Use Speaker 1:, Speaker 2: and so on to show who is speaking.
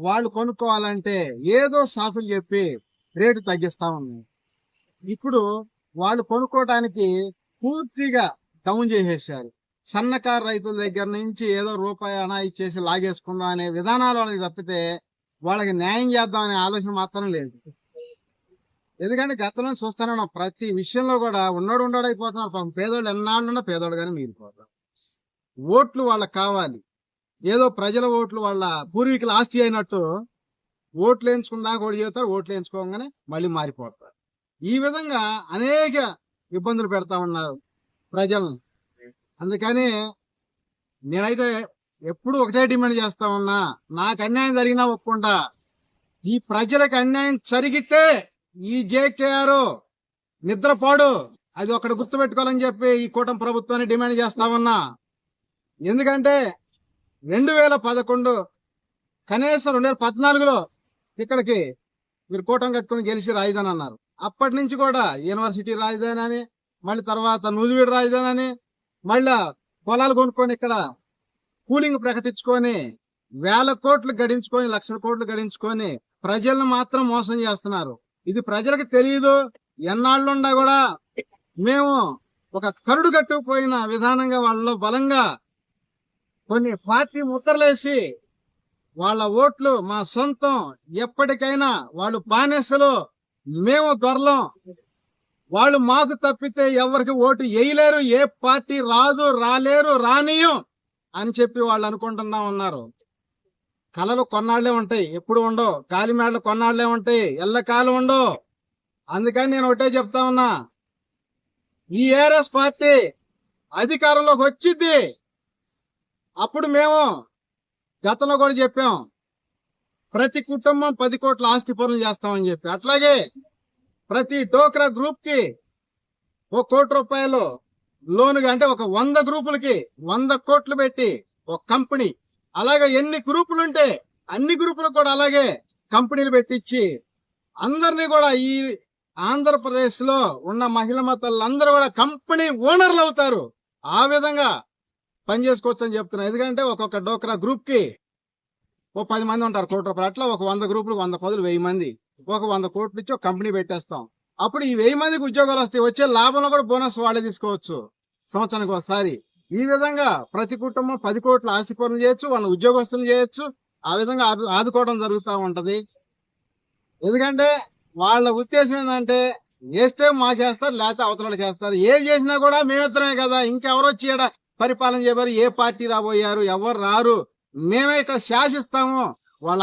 Speaker 1: వాళ్ళు కొనుక్కోవాలంటే ఏదో సాకులు చెప్పి రేటు తగ్గిస్తా ఉన్నాయి ఇప్పుడు వాళ్ళు కొనుక్కోవటానికి పూర్తిగా డౌన్ చేసేసారు సన్నకారు రైతుల దగ్గర నుంచి ఏదో రూపాయి అనా ఇచ్చేసి లాగేసుకుందాం అనే విధానాలు వాళ్ళకి తప్పితే వాళ్ళకి న్యాయం చేద్దాం అనే ఆలోచన మాత్రం లేదు. ఎందుకంటే గతంలో చూస్తాను ప్రతి విషయంలో కూడా ఉన్నోడు ఉండోడు అయిపోతున్నారు పాపం పేదోళ్ళు ఎన్నాళ్ళున్నా పేదోడు కానీ మిగిలిపోతారు ఓట్లు వాళ్ళకి కావాలి. ఏదో ప్రజల ఓట్లు వాళ్ళ పూర్వీకుల ఆస్తి అయినట్టు ఓట్లు వేయించుకుందా కూడా చేస్తారు ఓట్లు వేయించుకోగానే మళ్ళీ మారిపోతారు. ఈ విధంగా అనేక ఇబ్బందులు పెడతా ఉన్నారు ప్రజలను. అందుకని నేనైతే ఎప్పుడు ఒకటే డిమాండ్ చేస్తా ఉన్నా నాకు అన్యాయం జరిగినా ఒప్పుకుంటా. ఈ ప్రజలకు అన్యాయం జరిగితే ఈ జేకేఆర్ నిద్రపోడు. అది ఒకటి గుర్తుపెట్టుకోవాలని చెప్పి ఈ కూటమి ప్రభుత్వాన్ని డిమాండ్ చేస్తా ఉన్నా. ఎందుకంటే రెండు వేల పదకొండు కనీసం రెండు వేల పద్నాలుగులో ఇక్కడికి మీరు కూటమి కట్టుకుని గెలిచి రాజధాని అన్నారు. అప్పటి నుంచి కూడా యూనివర్సిటీ రాజధాని అని మళ్ళీ తర్వాత నూజివీడు రాజధాని అని మళ్ళా పొలాలు కొనుక్కొని ఇక్కడ కూలింగ్ ప్రకటించుకొని వేల కోట్లు గడించుకొని లక్షల కోట్లు గడించుకొని ప్రజలను మాత్రం మోసం చేస్తున్నారు. ఇది ప్రజలకు తెలియదు ఎన్నాళ్ళుండా కూడా మేము ఒక కరుడు కట్టుకుపోయిన విధానంగా వాళ్ళలో బలంగా కొన్ని పార్టీ ముద్రలేసి వాళ్ళ ఓట్లు మా సొంతం ఎప్పటికైనా వాళ్ళు బానేసలు మేము దొరలం. వాళ్ళు మాకు తప్పితే ఎవరికి ఓటు వేయలేరు ఏ పార్టీ రాదు రాలేరు రానియం అని చెప్పి వాళ్ళు అనుకుంటున్నా ఉన్నారు. కళలు కొన్నాళ్ళే ఉంటాయి ఎప్పుడు ఉండవు. గాలి మేడలు కొన్నాళ్ళే ఉంటాయి ఎల్లకాలం ఉండవు. అందుకని నేను ఒకటే చెప్తా ఉన్నా ఈ ఏఆర్ఎస్ పార్టీ అధికారంలోకి వచ్చింది అప్పుడు మేము గతంలో కూడా చెప్పాం ప్రతి కుటుంబం పది కోట్ల ఆస్తి పనులు చేస్తామని చెప్పి. అట్లాగే ప్రతి డోక్రా గ్రూప్కి ఒక కోటి రూపాయలు లోనుగా అంటే ఒక వంద గ్రూపులకి వంద కోట్లు పెట్టి ఒక కంపెనీ. అలాగే ఎన్ని గ్రూపులు ఉంటే అన్ని గ్రూపులకు కూడా అలాగే కంపెనీలు పెట్టించి అందరినీ కూడా ఈ ఆంధ్రప్రదేశ్లో ఉన్న మహిళ మతాలందరూ కూడా కంపెనీ ఓనర్లు అవుతారు. ఆ విధంగా పని చేసుకోవచ్చు అని చెప్తున్నా. ఎందుకంటే ఒక్కొక్క డోక్రా గ్రూప్కి ఓ పది మంది ఉంటారు కోటి రూపాయలు. అట్లా ఒక వంద గ్రూపులు వంద పదులు వెయ్యి మంది. ఒక వంద కోట్లు ఇచ్చి ఒక కంపెనీ పెట్టేస్తాం. అప్పుడు ఈ వెయ్యి మందికి ఉద్యోగాలు వస్తాయి వచ్చే లాభంలో కూడా బోనస్ వాళ్ళే తీసుకోవచ్చు సంవత్సరానికి ఒకసారి. ఈ విధంగా ప్రతి కుటుంబం పది కోట్ల ఆస్తి పనులు చేయొచ్చు వాళ్ళ ఉద్యోగస్తులు చేయొచ్చు. ఆ విధంగా ఆదుకోవడం జరుగుతూ ఉంటది. ఎందుకంటే వాళ్ళ ఉద్దేశం ఏంటంటే వేస్తే మా చేస్తారు లేకపోతే అవతల చేస్తారు. ఏది చేసినా కూడా మేమిద్దరమే కదా. ఇంకెవరో వచ్చి పరిపాలన చేయబారు ఏ పార్టీ రాబోయారు ఎవరు రారు మేమే ఇక్కడ శాసిస్తాము వాళ్ళ